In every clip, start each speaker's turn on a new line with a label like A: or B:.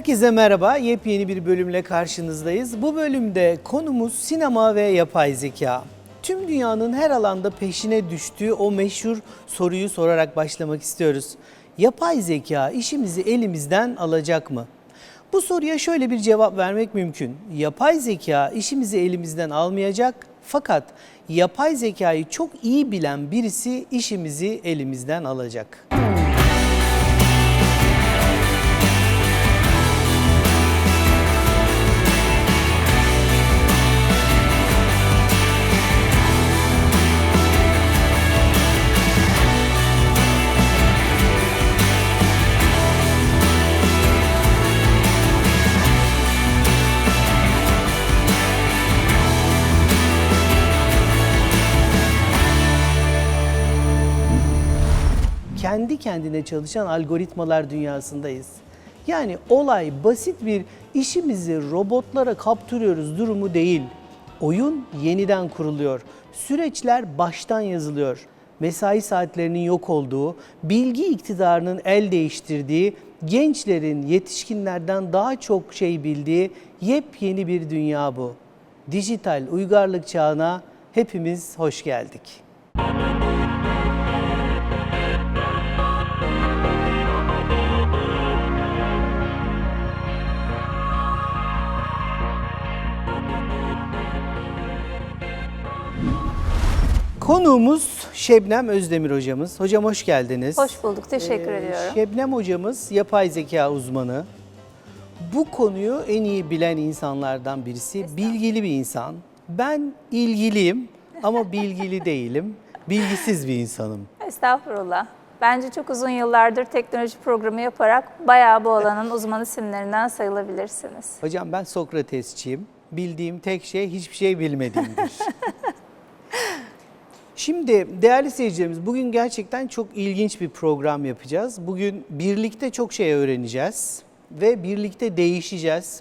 A: Herkese merhaba. Yepyeni bir bölümle karşınızdayız. Bu bölümde konumuz sinema ve yapay zeka. Tüm dünyanın her alanda peşine düştüğü o meşhur soruyu sorarak başlamak istiyoruz. Yapay zeka işimizi elimizden alacak mı? Bu soruya şöyle bir cevap vermek mümkün. Yapay zeka işimizi elimizden almayacak fakat yapay zekayı çok iyi bilen birisi işimizi elimizden alacak. kendi kendine çalışan algoritmalar dünyasındayız. Yani olay basit bir işimizi robotlara kaptırıyoruz durumu değil. Oyun yeniden kuruluyor. Süreçler baştan yazılıyor. Mesai saatlerinin yok olduğu, bilgi iktidarının el değiştirdiği, gençlerin yetişkinlerden daha çok şey bildiği yepyeni bir dünya bu. Dijital uygarlık çağına hepimiz hoş geldik. Konuğumuz Şebnem Özdemir hocamız. Hocam hoş geldiniz.
B: Hoş bulduk, teşekkür
A: Ee,
B: ediyorum.
A: Şebnem hocamız yapay zeka uzmanı. Bu konuyu en iyi bilen insanlardan birisi. Bilgili bir insan. Ben ilgiliyim ama bilgili değilim. Bilgisiz bir insanım.
B: Estağfurullah. Bence çok uzun yıllardır teknoloji programı yaparak bayağı bu alanın uzman isimlerinden sayılabilirsiniz.
A: Hocam ben Sokratesçiyim. Bildiğim tek şey hiçbir şey bilmediğimdir. Şimdi değerli seyircilerimiz bugün gerçekten çok ilginç bir program yapacağız. Bugün birlikte çok şey öğreneceğiz ve birlikte değişeceğiz.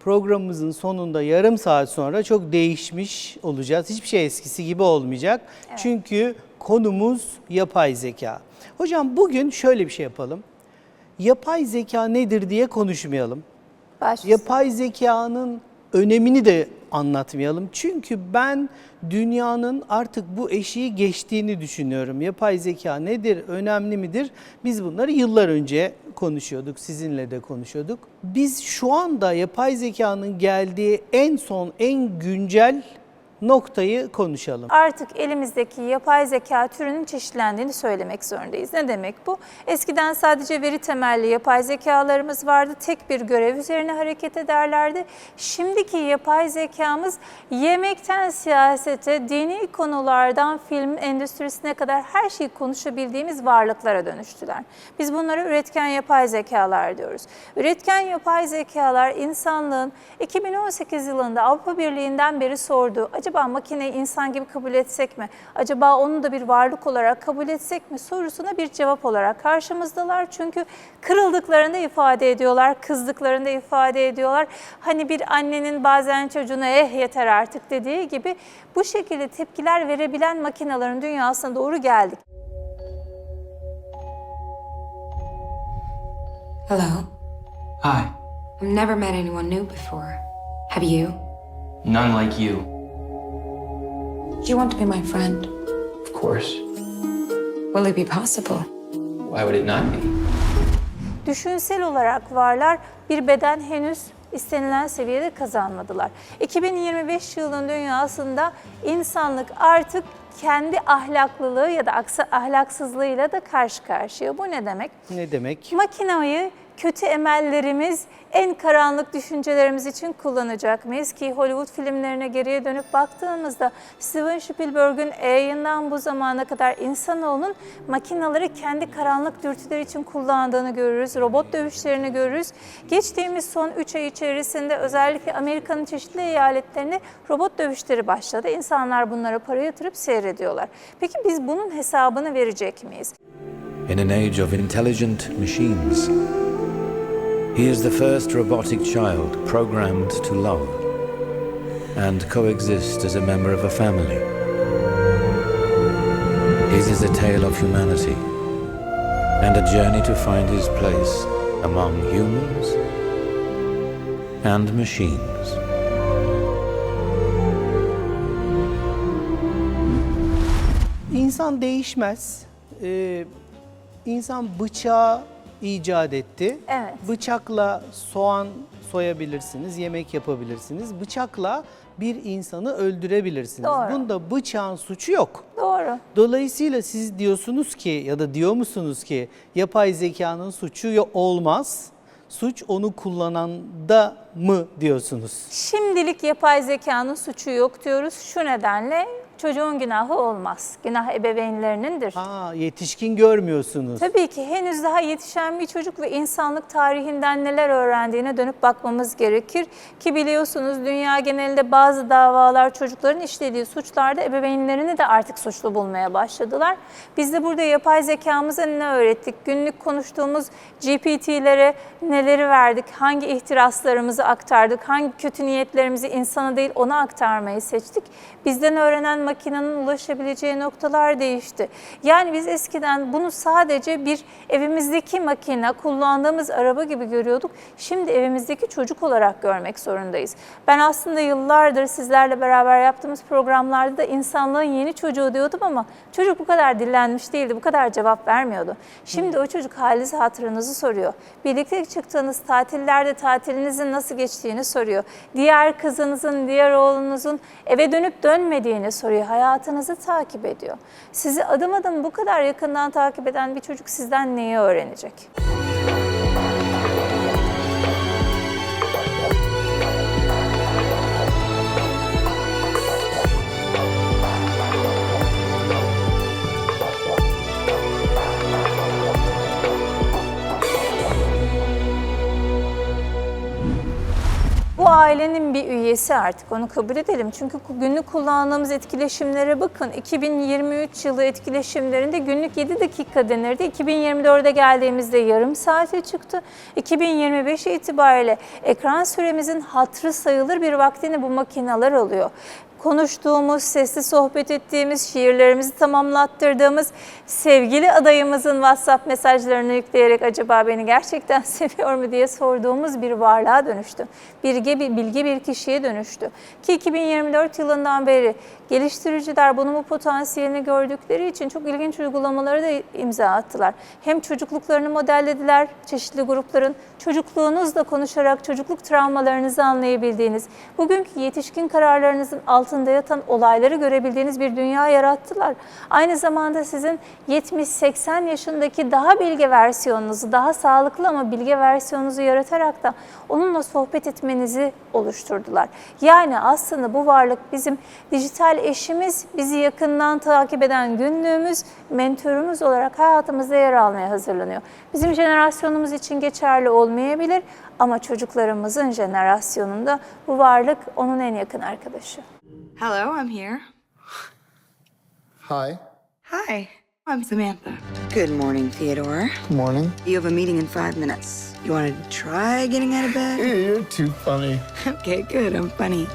A: Programımızın sonunda yarım saat sonra çok değişmiş olacağız. Hiçbir şey eskisi gibi olmayacak. Çünkü konumuz yapay zeka. Hocam bugün şöyle bir şey yapalım. Yapay zeka nedir diye konuşmayalım.
B: Baş
A: Yapay zekanın önemini de anlatmayalım. Çünkü ben dünyanın artık bu eşiği geçtiğini düşünüyorum. Yapay zeka nedir, önemli midir? Biz bunları yıllar önce konuşuyorduk, sizinle de konuşuyorduk. Biz şu anda yapay zekanın geldiği en son, en güncel noktayı konuşalım.
B: Artık elimizdeki yapay zeka türünün çeşitlendiğini söylemek zorundayız. Ne demek bu? Eskiden sadece veri temelli yapay zekalarımız vardı. Tek bir görev üzerine hareket ederlerdi. Şimdiki yapay zekamız yemekten siyasete, dini konulardan film endüstrisine kadar her şeyi konuşabildiğimiz varlıklara dönüştüler. Biz bunlara üretken yapay zekalar diyoruz. Üretken yapay zekalar insanlığın 2018 yılında Avrupa Birliği'nden beri sorduğu acaba makineyi insan gibi kabul etsek mi? Acaba onu da bir varlık olarak kabul etsek mi? sorusuna bir cevap olarak karşımızdalar. Çünkü kırıldıklarını ifade ediyorlar, kızdıklarını ifade ediyorlar. Hani bir annenin bazen çocuğuna eh yeter artık dediği gibi bu şekilde tepkiler verebilen makinelerin dünyasına doğru geldik.
C: Hello.
D: Hi.
C: I've never met anyone new before. Have you?
D: None like you.
C: Do you want to be my friend?
D: Of course.
C: Will it be possible?
D: Why would it not be?
B: Düşünsel olarak varlar bir beden henüz istenilen seviyede kazanmadılar. 2025 yılının dünyasında insanlık artık kendi ahlaklılığı ya da ahlaksızlığıyla da karşı karşıya. Bu ne demek?
A: Ne demek?
B: Makinayı kötü emellerimiz, en karanlık düşüncelerimiz için kullanacak mıyız? Ki Hollywood filmlerine geriye dönüp baktığımızda Steven Spielberg'ün Alien'dan bu zamana kadar insanoğlunun makinaları kendi karanlık dürtüler için kullandığını görürüz. Robot dövüşlerini görürüz. Geçtiğimiz son 3 ay içerisinde özellikle Amerika'nın çeşitli eyaletlerinde robot dövüşleri başladı. İnsanlar bunlara para yatırıp seyrediyorlar. Peki biz bunun hesabını verecek miyiz?
E: In an age of intelligent machines, he is the first robotic child programmed to love and coexist as a member of a family. His is a tale of humanity and a journey to find his place among humans and machines.
A: İnsan değişmez. Ee, insan bıçağı icat etti.
B: Evet.
A: Bıçakla soğan soyabilirsiniz, yemek yapabilirsiniz. Bıçakla bir insanı öldürebilirsiniz.
B: Doğru.
A: Bunda bıçağın suçu yok.
B: Doğru.
A: Dolayısıyla siz diyorsunuz ki ya da diyor musunuz ki yapay zekanın suçu olmaz. Suç onu kullananda mı diyorsunuz?
B: Şimdilik yapay zekanın suçu yok diyoruz. Şu nedenle çocuğun günahı olmaz. Günah ebeveynlerinindir.
A: Ha yetişkin görmüyorsunuz.
B: Tabii ki henüz daha yetişen bir çocuk ve insanlık tarihinden neler öğrendiğine dönüp bakmamız gerekir. Ki biliyorsunuz dünya genelinde bazı davalar çocukların işlediği suçlarda ebeveynlerini de artık suçlu bulmaya başladılar. Biz de burada yapay zekamıza ne öğrettik? Günlük konuştuğumuz GPT'lere neleri verdik? Hangi ihtiraslarımızı aktardık? Hangi kötü niyetlerimizi insana değil ona aktarmayı seçtik? Bizden öğrenen makinenin ulaşabileceği noktalar değişti. Yani biz eskiden bunu sadece bir evimizdeki makine, kullandığımız araba gibi görüyorduk. Şimdi evimizdeki çocuk olarak görmek zorundayız. Ben aslında yıllardır sizlerle beraber yaptığımız programlarda da insanlığın yeni çocuğu diyordum ama çocuk bu kadar dillenmiş değildi, bu kadar cevap vermiyordu. Şimdi o çocuk halinizi hatırınızı soruyor. Birlikte çıktığınız tatillerde tatilinizin nasıl geçtiğini soruyor. Diğer kızınızın, diğer oğlunuzun eve dönüp dönmediğini soruyor. Hayatınızı takip ediyor. Sizi adım adım bu kadar yakından takip eden bir çocuk sizden neyi öğrenecek? Ailenin bir üyesi artık onu kabul edelim. Çünkü günlük kullandığımız etkileşimlere bakın. 2023 yılı etkileşimlerinde günlük 7 dakika denirdi. 2024'e geldiğimizde yarım saate çıktı. 2025 itibariyle ekran süremizin hatrı sayılır bir vaktini bu makineler alıyor konuştuğumuz, sesli sohbet ettiğimiz, şiirlerimizi tamamlattırdığımız sevgili adayımızın WhatsApp mesajlarını yükleyerek acaba beni gerçekten seviyor mu diye sorduğumuz bir varlığa dönüştü. Bilge bir, bilge bir kişiye dönüştü. Ki 2024 yılından beri geliştiriciler bunun bu potansiyelini gördükleri için çok ilginç uygulamalara da imza attılar. Hem çocukluklarını modellediler çeşitli grupların, çocukluğunuzla konuşarak çocukluk travmalarınızı anlayabildiğiniz, bugünkü yetişkin kararlarınızın altında yatan olayları görebildiğiniz bir dünya yarattılar. Aynı zamanda sizin 70-80 yaşındaki daha bilge versiyonunuzu, daha sağlıklı ama bilge versiyonunuzu yaratarak da onunla sohbet etmenizi oluşturdular. Yani aslında bu varlık bizim dijital eşimiz, bizi yakından takip eden günlüğümüz, mentörümüz olarak hayatımızda yer almaya hazırlanıyor. Bizim jenerasyonumuz için geçerli olmayabilir ama çocuklarımızın jenerasyonunda bu varlık onun en yakın arkadaşı.
F: Hello, I'm here.
G: Hi.
F: Hi, I'm Samantha. Good morning, Theodore.
G: Morning.
F: You have a meeting in five minutes. You want to try getting out of bed?
G: You're too funny.
F: okay, good. I'm funny.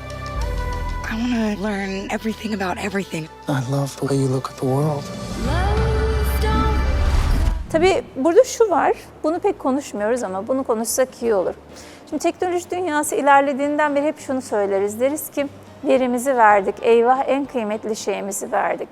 F: I want to learn everything about everything.
G: I love the way you look at the world.
B: Tabii burada şu var, bunu pek konuşmuyoruz ama bunu konuşsak iyi olur. Şimdi teknoloji dünyası ilerlediğinden beri hep şunu söyleriz. Deriz ki verimizi verdik, eyvah en kıymetli şeyimizi verdik.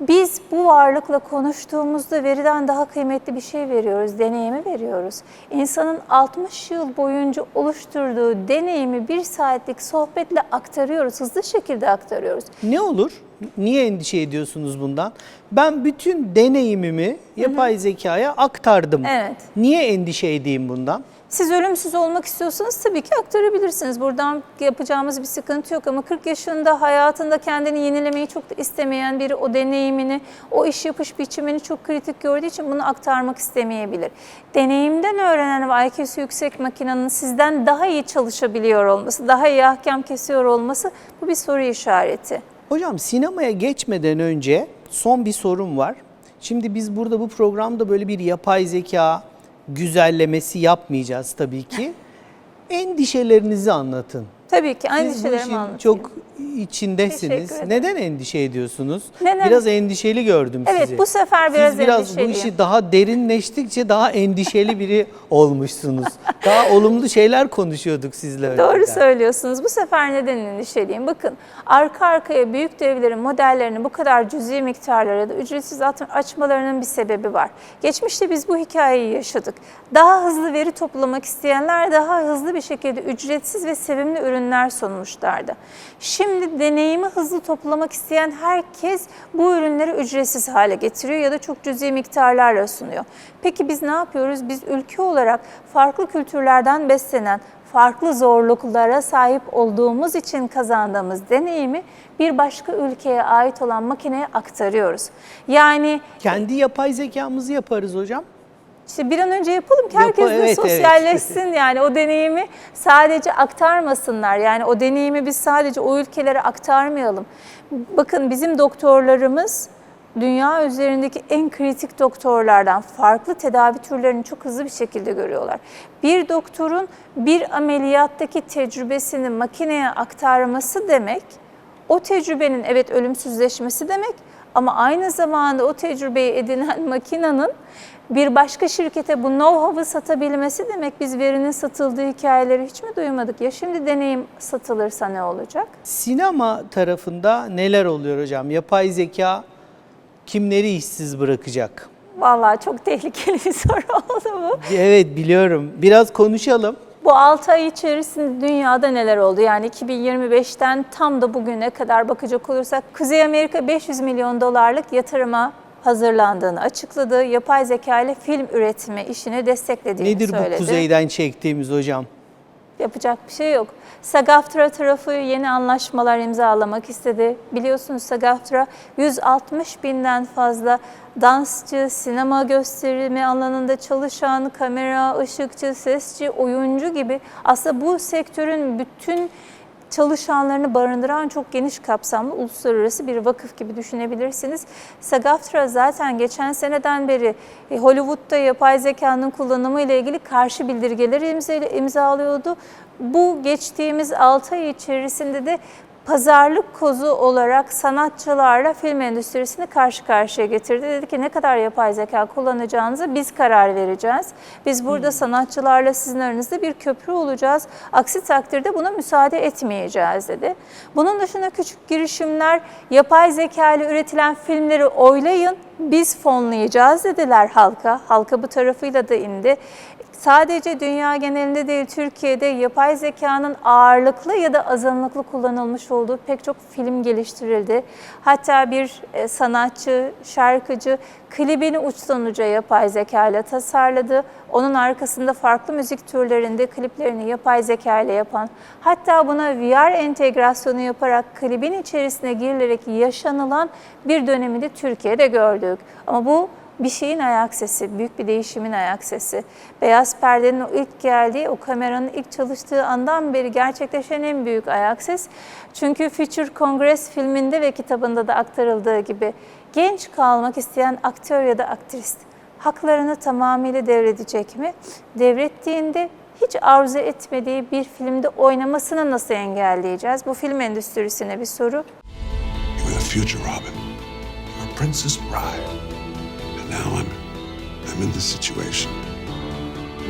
B: Biz bu varlıkla konuştuğumuzda veriden daha kıymetli bir şey veriyoruz, deneyimi veriyoruz. İnsanın 60 yıl boyunca oluşturduğu deneyimi bir saatlik sohbetle aktarıyoruz, hızlı şekilde aktarıyoruz.
A: Ne olur? Niye endişe ediyorsunuz bundan? Ben bütün deneyimimi yapay zekaya aktardım.
B: Evet.
A: Niye endişe edeyim bundan?
B: Siz ölümsüz olmak istiyorsanız tabii ki aktarabilirsiniz. Buradan yapacağımız bir sıkıntı yok ama 40 yaşında hayatında kendini yenilemeyi çok da istemeyen biri o deneyimini, o iş yapış biçimini çok kritik gördüğü için bunu aktarmak istemeyebilir. Deneyimden öğrenen ve IQ'su yüksek makinenin sizden daha iyi çalışabiliyor olması, daha iyi ahkam kesiyor olması bu bir soru işareti.
A: Hocam sinemaya geçmeden önce son bir sorum var. Şimdi biz burada bu programda böyle bir yapay zeka güzellemesi yapmayacağız tabii ki. Endişelerinizi anlatın.
B: Tabii ki
A: işin
B: anlatayım.
A: çok içindesiniz.
B: Teşekkür ederim.
A: Neden endişe ediyorsunuz?
B: Neden?
A: Biraz endişeli gördüm
B: Evet,
A: sizi.
B: bu sefer biraz
A: Siz biraz bu
B: endişeliyim.
A: işi daha derinleştikçe daha endişeli biri olmuşsunuz. Daha olumlu şeyler konuşuyorduk sizle.
B: Doğru
A: önceden.
B: söylüyorsunuz. Bu sefer neden endişeliyim? Bakın arka arkaya büyük devlerin modellerini bu kadar cüzi miktarlara da ücretsiz açmalarının bir sebebi var. Geçmişte biz bu hikayeyi yaşadık. Daha hızlı veri toplamak isteyenler daha hızlı bir şekilde ücretsiz ve sevimli ürünler sunmuşlardı. Şimdi deneyimi hızlı toplamak isteyen herkes bu ürünleri ücretsiz hale getiriyor ya da çok cüzi miktarlarla sunuyor. Peki biz ne yapıyoruz? Biz ülke olarak farklı kültürlerden beslenen, farklı zorluklara sahip olduğumuz için kazandığımız deneyimi bir başka ülkeye ait olan makineye aktarıyoruz. Yani
A: Kendi yapay zekamızı yaparız hocam.
B: İşte bir an önce yapalım ki
A: Yapa-
B: herkes de
A: evet, evet.
B: sosyalleşsin yani o deneyimi sadece aktarmasınlar. Yani o deneyimi biz sadece o ülkelere aktarmayalım. Bakın bizim doktorlarımız dünya üzerindeki en kritik doktorlardan farklı tedavi türlerini çok hızlı bir şekilde görüyorlar. Bir doktorun bir ameliyattaki tecrübesini makineye aktarması demek o tecrübenin evet ölümsüzleşmesi demek ama aynı zamanda o tecrübeyi edinen makinenin bir başka şirkete bu know-how'ı satabilmesi demek biz verinin satıldığı hikayeleri hiç mi duymadık? Ya şimdi deneyim satılırsa ne olacak?
A: Sinema tarafında neler oluyor hocam? Yapay zeka kimleri işsiz bırakacak?
B: Vallahi çok tehlikeli bir soru oldu bu.
A: Evet biliyorum. Biraz konuşalım.
B: Bu 6 ay içerisinde dünyada neler oldu? Yani 2025'ten tam da bugüne kadar bakacak olursak Kuzey Amerika 500 milyon dolarlık yatırıma hazırlandığını açıkladı. Yapay zeka ile film üretimi işini desteklediğini
A: Nedir
B: söyledi.
A: bu kuzeyden çektiğimiz hocam?
B: Yapacak bir şey yok. SAG-AFTRA tarafı yeni anlaşmalar imzalamak istedi. Biliyorsunuz SAG-AFTRA 160 binden fazla dansçı, sinema gösterimi alanında çalışan, kamera, ışıkçı, sesçi, oyuncu gibi aslında bu sektörün bütün çalışanlarını barındıran çok geniş kapsamlı uluslararası bir vakıf gibi düşünebilirsiniz. SAG-AFTRA zaten geçen seneden beri e, Hollywood'da yapay zekanın kullanımı ile ilgili karşı bildirgeleri imza- imzalıyordu. Bu geçtiğimiz 6 ay içerisinde de pazarlık kozu olarak sanatçılarla film endüstrisini karşı karşıya getirdi. Dedi ki ne kadar yapay zeka kullanacağınıza biz karar vereceğiz. Biz burada sanatçılarla sizin aranızda bir köprü olacağız. Aksi takdirde buna müsaade etmeyeceğiz dedi. Bunun dışında küçük girişimler yapay zeka ile üretilen filmleri oylayın biz fonlayacağız dediler halka. Halka bu tarafıyla da indi. Sadece dünya genelinde değil Türkiye'de yapay zekanın ağırlıklı ya da azınlıklı kullanılmış olduğu pek çok film geliştirildi. Hatta bir e, sanatçı, şarkıcı klibini uçtan uca yapay zeka ile tasarladı. Onun arkasında farklı müzik türlerinde kliplerini yapay zeka ile yapan, hatta buna VR entegrasyonu yaparak klibin içerisine girilerek yaşanılan bir dönemi de Türkiye'de gördük. Ama bu bir şeyin ayak sesi, büyük bir değişimin ayak sesi. Beyaz perdenin o ilk geldiği, o kameranın ilk çalıştığı andan beri gerçekleşen en büyük ayak ses. Çünkü Future Congress filminde ve kitabında da aktarıldığı gibi genç kalmak isteyen aktör ya da aktrist haklarını tamamıyla devredecek mi? Devrettiğinde hiç arzu etmediği bir filmde oynamasını nasıl engelleyeceğiz? Bu film endüstrisine bir soru.
H: You were the future, Robin. You were a princess bride. And now I'm, I'm in this situation.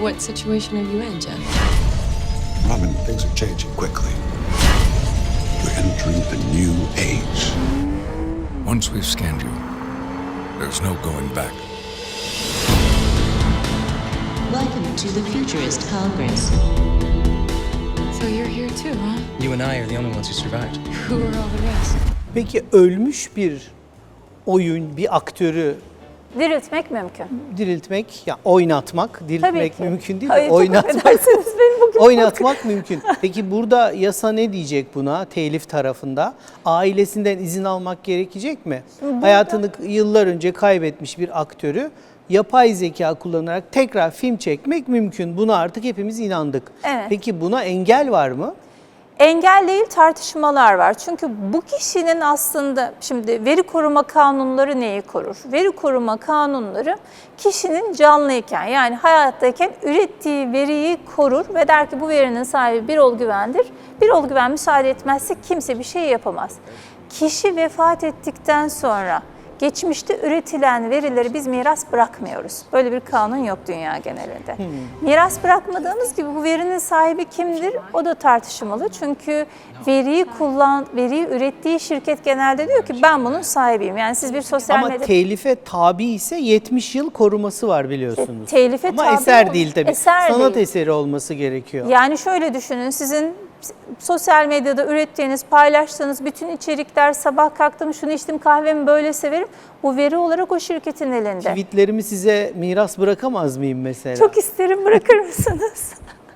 I: What situation are you in, Jeff?
H: Robin, things are changing quickly. You're entering a new age.
J: Once we've scanned you, there's no going back.
I: Welcome to the Futurist Congress. So you're here too, huh?
D: You and I are the only ones who survived.
I: Who are all the rest?
A: Peki ölmüş bir oyun, bir aktörü
B: Diriltmek mümkün.
A: diriltmek, ya oynatmak, diriltmek mümkün değil de
B: Hayır,
A: oynatmak.
B: affedersiniz, benim bugün
A: Oynatmak mümkün. Peki burada yasa ne diyecek buna telif tarafında? Ailesinden izin almak gerekecek mi? Hayatını yıllar önce kaybetmiş bir aktörü yapay zeka kullanarak tekrar film çekmek mümkün. Buna artık hepimiz inandık.
B: Evet.
A: Peki buna engel var mı?
B: Engel değil tartışmalar var. Çünkü bu kişinin aslında şimdi veri koruma kanunları neyi korur? Veri koruma kanunları kişinin canlıyken yani hayattayken ürettiği veriyi korur ve der ki bu verinin sahibi bir ol güvendir. Bir ol güven müsaade etmezse kimse bir şey yapamaz. Kişi vefat ettikten sonra geçmişte üretilen verileri biz miras bırakmıyoruz. Böyle bir kanun yok dünya genelinde. Miras bırakmadığımız gibi bu verinin sahibi kimdir? O da tartışmalı. Çünkü veriyi kullan, veriyi ürettiği şirket genelde diyor ki ben bunun sahibiyim. Yani siz bir sosyal
A: Ama
B: medya
A: telife tabi ise 70 yıl koruması var biliyorsunuz.
B: E, telife
A: Ama
B: tabi
A: eser değil tabii.
B: eser
A: Sanat
B: değil.
A: eseri olması gerekiyor.
B: Yani şöyle düşünün sizin sosyal medyada ürettiğiniz, paylaştığınız bütün içerikler sabah kalktım şunu içtim kahvemi böyle severim. Bu veri olarak o şirketin elinde.
A: Tweetlerimi size miras bırakamaz mıyım mesela?
B: Çok isterim bırakır mısınız?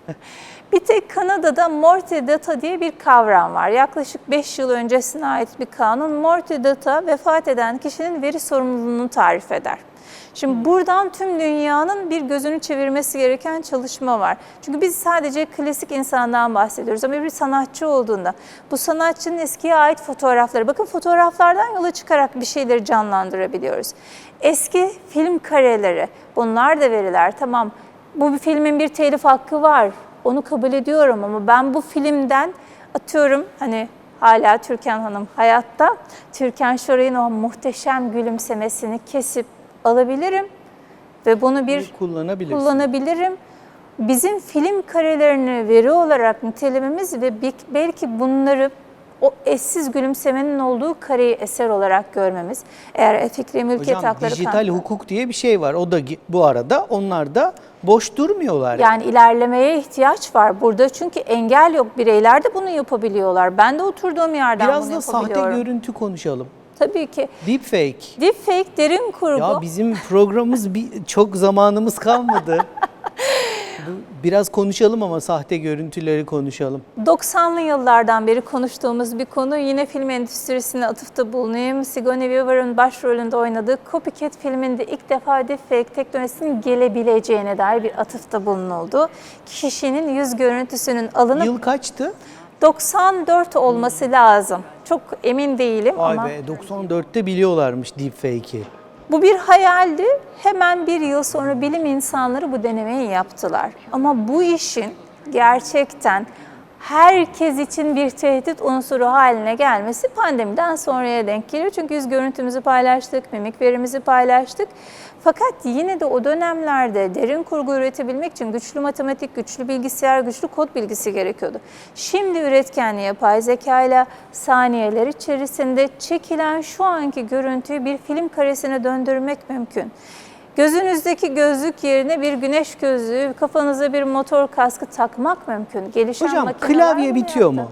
B: bir tek Kanada'da Morty Data diye bir kavram var. Yaklaşık 5 yıl öncesine ait bir kanun. Morty Data vefat eden kişinin veri sorumluluğunu tarif eder. Şimdi buradan tüm dünyanın bir gözünü çevirmesi gereken çalışma var. Çünkü biz sadece klasik insandan bahsediyoruz ama bir sanatçı olduğunda bu sanatçının eskiye ait fotoğrafları, bakın fotoğraflardan yola çıkarak bir şeyleri canlandırabiliyoruz. Eski film kareleri, bunlar da veriler. Tamam bu bir filmin bir telif hakkı var, onu kabul ediyorum ama ben bu filmden atıyorum hani hala Türkan Hanım hayatta. Türkan Şoray'ın o muhteşem gülümsemesini kesip alabilirim ve bunu bir kullanabilirim. Bizim film karelerini veri olarak nitelememiz ve belki bunları o eşsiz gülümsemenin olduğu kareyi eser olarak görmemiz. Eğer fikri mülkiyet
A: Hocam
B: hakları
A: dijital
B: kanunu-
A: hukuk diye bir şey var. O da bu arada onlar da boş durmuyorlar.
B: Yani ilerlemeye ihtiyaç var burada çünkü engel yok. Bireyler de bunu yapabiliyorlar. Ben de oturduğum yerden
A: Biraz
B: bunu
A: da sahte
B: yapabiliyorum.
A: görüntü konuşalım.
B: Tabii ki.
A: Deepfake.
B: Deepfake derin kurgu.
A: Ya bizim programımız bir, çok zamanımız kalmadı. Biraz konuşalım ama sahte görüntüleri konuşalım.
B: 90'lı yıllardan beri konuştuğumuz bir konu yine film endüstrisine atıfta bulunayım. Sigourney Weaver'ın başrolünde oynadığı Copycat filminde ilk defa deepfake teknolojisinin gelebileceğine dair bir atıfta bulunuldu. Kişinin yüz görüntüsünün alınıp
A: Yıl kaçtı?
B: 94 olması lazım. Çok emin değilim
A: Vay
B: ama
A: be 94'te biliyorlarmış deepfake'i.
B: bu bir hayaldi. Hemen bir yıl sonra bilim insanları bu denemeyi yaptılar. Ama bu işin gerçekten herkes için bir tehdit unsuru haline gelmesi pandemiden sonraya denk geliyor. Çünkü yüz görüntümüzü paylaştık, mimik verimizi paylaştık. Fakat yine de o dönemlerde derin kurgu üretebilmek için güçlü matematik, güçlü bilgisayar, güçlü kod bilgisi gerekiyordu. Şimdi üretkenli yapay zeka ile saniyeler içerisinde çekilen şu anki görüntüyü bir film karesine döndürmek mümkün. Gözünüzdeki gözlük yerine bir güneş gözlüğü, kafanıza bir motor kaskı takmak mümkün. Gelişen
A: Hocam klavye bitiyor mu?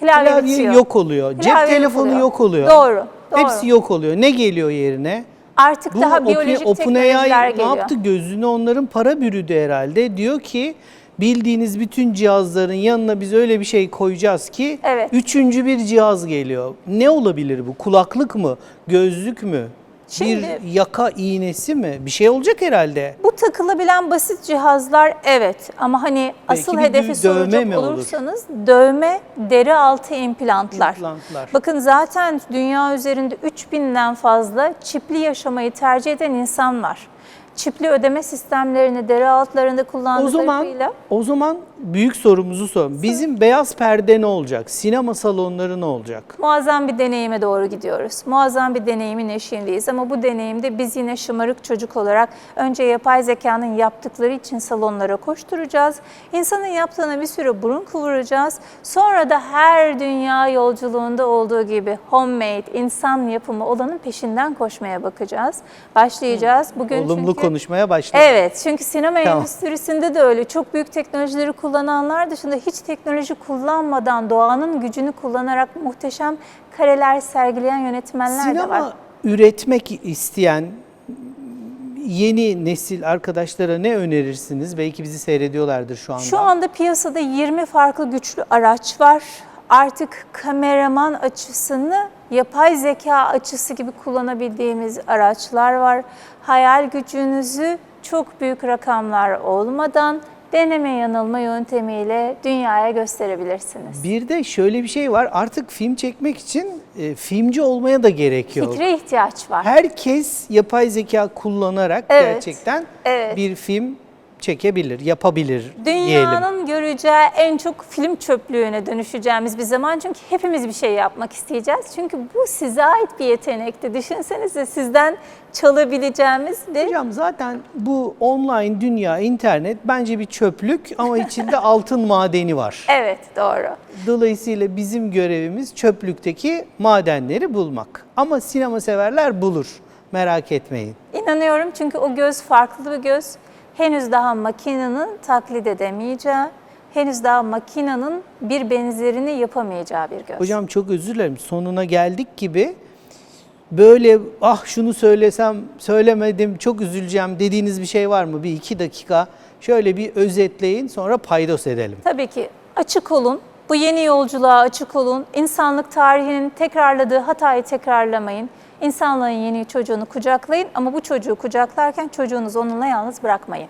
B: Klavye,
A: Klavye
B: bitiyor.
A: yok oluyor. Cep
B: Klavye
A: telefonu
B: bitiyor.
A: yok oluyor.
B: Doğru, doğru.
A: Hepsi yok oluyor. Ne geliyor yerine?
B: Artık
A: Bu
B: daha
A: Open-
B: biyolojik
A: OpenAI
B: teknolojiler
A: ne
B: geliyor.
A: yaptı? Gözüne onların para bürüdü herhalde. Diyor ki bildiğiniz bütün cihazların yanına biz öyle bir şey koyacağız ki
B: Evet.
A: üçüncü bir cihaz geliyor. Ne olabilir bu? Kulaklık mı? Gözlük mü?
B: Şimdi-
A: bir yaka iğnesi mi? Bir şey olacak herhalde.
B: Bu takılabilen basit cihazlar evet ama hani
A: Belki
B: asıl hedefi soracak
A: mi olur?
B: olursanız dövme, deri altı implantlar.
A: İmplantlar.
B: Bakın zaten dünya üzerinde 3000'den fazla çipli yaşamayı tercih eden insan var. Çipli ödeme sistemlerini deri altlarında
A: O
B: kullandıklarıyla
A: zaman o zaman büyük sorumuzu sor. Bizim beyaz perde ne olacak? Sinema salonları ne olacak?
B: muazzam bir deneyime doğru gidiyoruz. Muazzam bir deneyimin eşiğindeyiz ama bu deneyimde biz yine şımarık çocuk olarak önce yapay zekanın yaptıkları için salonlara koşturacağız. İnsanın yaptığına bir süre burun kıvıracağız. Sonra da her dünya yolculuğunda olduğu gibi homemade, insan yapımı olanın peşinden koşmaya bakacağız. Başlayacağız. Bugün
A: Olumlu
B: çünkü...
A: konuşmaya başladık.
B: Evet çünkü sinema
A: Tamam.
B: endüstrisinde de öyle. Çok büyük teknolojileri kullananlar dışında hiç teknoloji kullanmadan doğanın gücünü kullanarak muhteşem kareler sergileyen yönetmenler de var.
A: Sinema üretmek isteyen yeni nesil arkadaşlara ne önerirsiniz? Belki bizi seyrediyorlardır şu anda.
B: Şu anda piyasada 20 farklı güçlü araç var. Artık kameraman açısını yapay zeka açısı gibi kullanabildiğimiz araçlar var. Hayal gücünüzü çok büyük rakamlar olmadan deneme yanılma yöntemiyle dünyaya gösterebilirsiniz.
A: Bir de şöyle bir şey var. Artık film çekmek için e, filmci olmaya da gerek yok.
B: Fikre ihtiyaç var.
A: Herkes yapay zeka kullanarak
B: Evet,
A: gerçekten
B: evet.
A: bir film çekebilir, yapabilir diyelim.
B: Dünyanın göreceği en çok film çöplüğüne dönüşeceğimiz bir zaman. Çünkü hepimiz bir şey yapmak isteyeceğiz. Çünkü bu size ait bir yetenekti. Düşünsenize sizden çalabileceğimiz ve
A: Hocam zaten bu online dünya, internet bence bir çöplük ama içinde altın madeni var.
B: evet doğru.
A: Dolayısıyla bizim görevimiz çöplükteki madenleri bulmak. Ama sinema severler bulur. Merak etmeyin.
B: İnanıyorum çünkü o göz farklı bir göz. Henüz daha makinenin taklit edemeyeceği, henüz daha makinenin bir benzerini yapamayacağı bir göz.
A: Hocam çok özür dilerim. Sonuna geldik gibi böyle ah şunu söylesem söylemedim çok üzüleceğim dediğiniz bir şey var mı? Bir iki dakika şöyle bir özetleyin sonra paydos edelim.
B: Tabii ki açık olun. Bu yeni yolculuğa açık olun. İnsanlık tarihinin tekrarladığı hatayı tekrarlamayın. İnsanlığın yeni çocuğunu kucaklayın ama bu çocuğu kucaklarken çocuğunuzu onunla yalnız bırakmayın.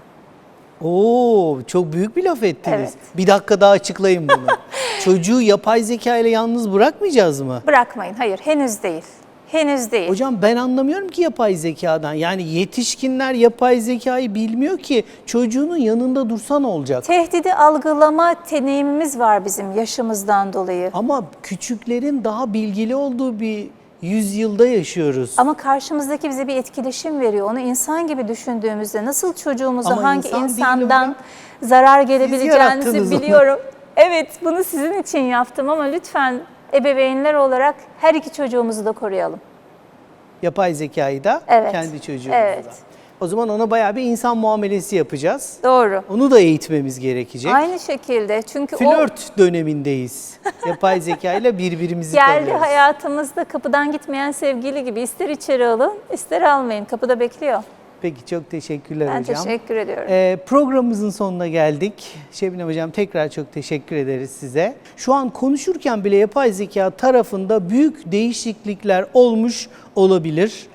A: Oo çok büyük bir laf ettiniz.
B: Evet.
A: Bir dakika daha açıklayın bunu. Çocuğu yapay zeka ile yalnız bırakmayacağız mı?
B: Bırakmayın. Hayır, henüz değil. Henüz değil.
A: Hocam ben anlamıyorum ki yapay zekadan. Yani yetişkinler yapay zekayı bilmiyor ki çocuğunun yanında dursa ne olacak?
B: Tehdidi algılama deneyimimiz var bizim yaşımızdan dolayı.
A: Ama küçüklerin daha bilgili olduğu bir yüzyılda yaşıyoruz.
B: Ama karşımızdaki bize bir etkileşim veriyor. Onu insan gibi düşündüğümüzde nasıl çocuğumuza
A: Ama
B: hangi
A: insan
B: insandan zarar gelebileceğinizi
A: onu.
B: biliyorum. Evet, bunu sizin için yaptım ama lütfen ebeveynler olarak her iki çocuğumuzu da koruyalım.
A: Yapay zekayı da
B: Evet.
A: kendi çocuğumuzda.
B: Evet.
A: O zaman ona bayağı bir insan muamelesi yapacağız.
B: Doğru.
A: Onu da eğitmemiz gerekecek.
B: Aynı şekilde çünkü o
A: Flört dönemindeyiz. Yapay zekayla birbirimizi
B: geldi
A: tanıyoruz.
B: hayatımızda kapıdan gitmeyen sevgili gibi ister içeri alın ister almayın kapıda bekliyor.
A: Peki çok teşekkürler
B: Ben
A: hocam.
B: teşekkür ediyorum.
A: Ee, programımızın sonuna geldik. Şebnem Hocam tekrar çok teşekkür ederiz size. Şu an konuşurken bile yapay zeka tarafında büyük değişiklikler olmuş olabilir.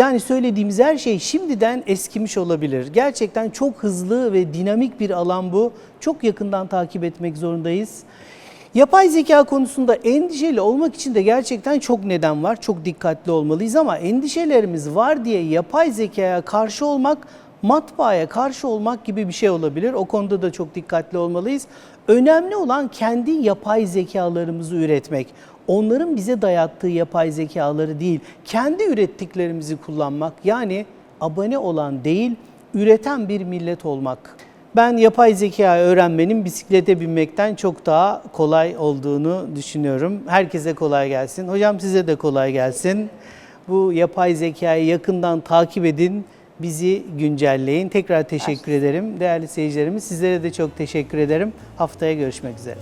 A: Yani söylediğimiz her şey şimdiden eskimiş olabilir. Gerçekten çok hızlı ve dinamik bir alan bu. Çok yakından takip etmek zorundayız. Yapay zeka konusunda endişeli olmak için de gerçekten çok neden var. Çok dikkatli olmalıyız ama endişelerimiz var diye yapay zekaya karşı olmak matbaaya karşı olmak gibi bir şey olabilir. O konuda da çok dikkatli olmalıyız. Önemli olan kendi yapay zekalarımızı üretmek. Onların bize dayattığı yapay zekaları değil, kendi ürettiklerimizi kullanmak. Yani abone olan değil, üreten bir millet olmak. Ben yapay zeka öğrenmenin bisiklete binmekten çok daha kolay olduğunu düşünüyorum. Herkese kolay gelsin. Hocam size de kolay gelsin. Bu yapay zekayı yakından takip edin. Bizi güncelleyin. Tekrar teşekkür ederim. Değerli seyircilerimiz sizlere de çok teşekkür ederim. Haftaya görüşmek üzere.